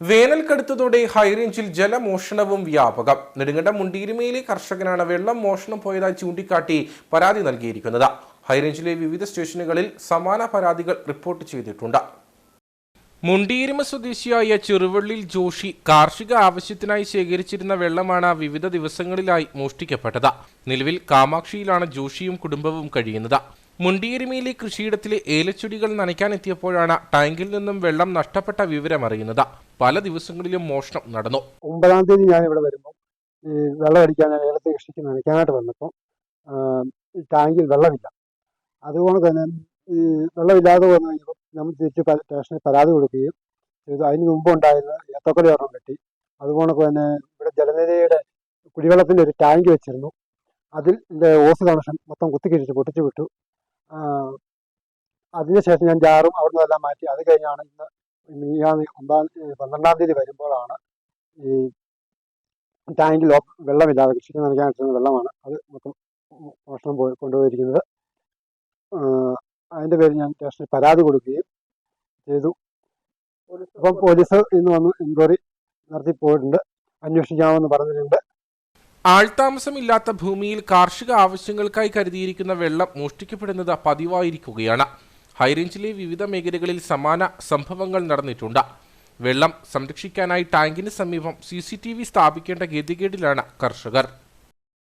വേനൽ കടുത്തതോടെ ഹൈറേഞ്ചിൽ ജലമോഷണവും വ്യാപകം. നെടുങ്കണ്ടം മുണ്ടീരുമയിലെ കർഷകനാണ് വെള്ളം മോഷണം പോയതായി ചൂണ്ടിക്കാട്ടി പരാതി നൽകിയിരിക്കുന്നത്. ഹൈറേഞ്ചിലെ വിവിധ സ്റ്റേഷനുകളിൽ സമാന പരാതികൾ റിപ്പോർട്ട് ചെയ്തിട്ടുണ്ട്. മുണ്ടീരുമ സ്വദേശിയായ ചെറുവള്ളിൽ ജോഷി കാർഷിക ആവശ്യത്തിനായി ശേഖരിച്ചിരുന്ന വെള്ളമാണ് വിവിധ ദിവസങ്ങളിലായി മോഷ്ടിക്കപ്പെട്ടത്. നിലവിൽ കാമാക്ഷിയിലാണ് ജോഷിയും കുടുംബവും കഴിയുന്നത്. മുണ്ടിയരിമയിലെ കൃഷിയിടത്തിലെ ഏലച്ചെടികൾ നനയ്ക്കാനെത്തിയപ്പോഴാണ് ടാങ്കിൽ നിന്നും വെള്ളം നഷ്ടപ്പെട്ട വിവരം അറിയുന്നത്. പല ദിവസങ്ങളിലും മോഷണം നടന്നു. ഒമ്പതാം തീയതി ഞാൻ ഇവിടെ വരുമ്പോൾ വെള്ളം അടിക്കാൻ ഏലത്തെ കൃഷിക്ക് നനയ്ക്കാനായിട്ട് വന്നപ്പോൾ ടാങ്കിൽ വെള്ളമില്ല. അതുകൊണ്ട് തന്നെ വെള്ളമില്ലാതെ വന്നു കഴിഞ്ഞപ്പോൾ നമ്മൾ തിരിച്ച് സ്റ്റേഷനിൽ പരാതി കൊടുക്കുകയും ചെയ്തു. അതിന് മുമ്പ് ഉണ്ടായിരുന്ന ഏത്തക്കൊല ഒരെണ്ണം കിട്ടി അതുപോലെ തന്നെ ഇവിടെ ജലനിധിയുടെ കുടിവെള്ളത്തിന്റെ ഒരു ടാങ്ക് വെച്ചിരുന്നു. അതിൽ എന്റെ ഓസ് കണക്ഷൻ മൊത്തം കുത്തിക്കിഴിച്ച് പൊട്ടിച്ചു വിട്ടു. അതിനുശേഷം ഞാൻ ജാറും അവിടുന്ന് എല്ലാം മാറ്റി. അത് കഴിഞ്ഞാണ് ഇന്ന് മിനിയാന്ന് ഒമ്പതാം പന്ത്രണ്ടാം തീയതി വരുമ്പോഴാണ് ഈ ടാങ്കിൽ വെള്ളമില്ലാതെ കൃഷിക്ക് നനയ്ക്കാൻ കിട്ടുന്ന വെള്ളമാണ് അത് മൊത്തം മോഷണം പോയി കൊണ്ടുപോയിരിക്കുന്നത്. അതിന്റെ പേര് ഞാൻ സ്റ്റേഷനിൽ പരാതി കൊടുക്കുകയും ചെയ്തു. അപ്പം പോലീസ് ഇന്ന് വന്ന് എൻക്വയറി നടത്തി പോയിട്ടുണ്ട്. അന്വേഷിക്കാമെന്ന് പറഞ്ഞിട്ടുണ്ട്. ആൾതാമസമില്ലാത്ത ഭൂമിയിൽ കാർഷിക ആവശ്യങ്ങൾക്കായി കരുതിയിരിക്കുന്ന വെള്ളം മോഷ്ടിക്കപ്പെടുന്നത് പതിവായിരിക്കുകയാണ്. ഹൈറേഞ്ചിലെ വിവിധ മേഖലകളിൽ സമാന സംഭവങ്ങൾ നടന്നിട്ടുണ്ട്. വെള്ളം സംരക്ഷിക്കാനായി ടാങ്കിന് സമീപം സി സ്ഥാപിക്കേണ്ട ഗതികേടിലാണ് കർഷകർ.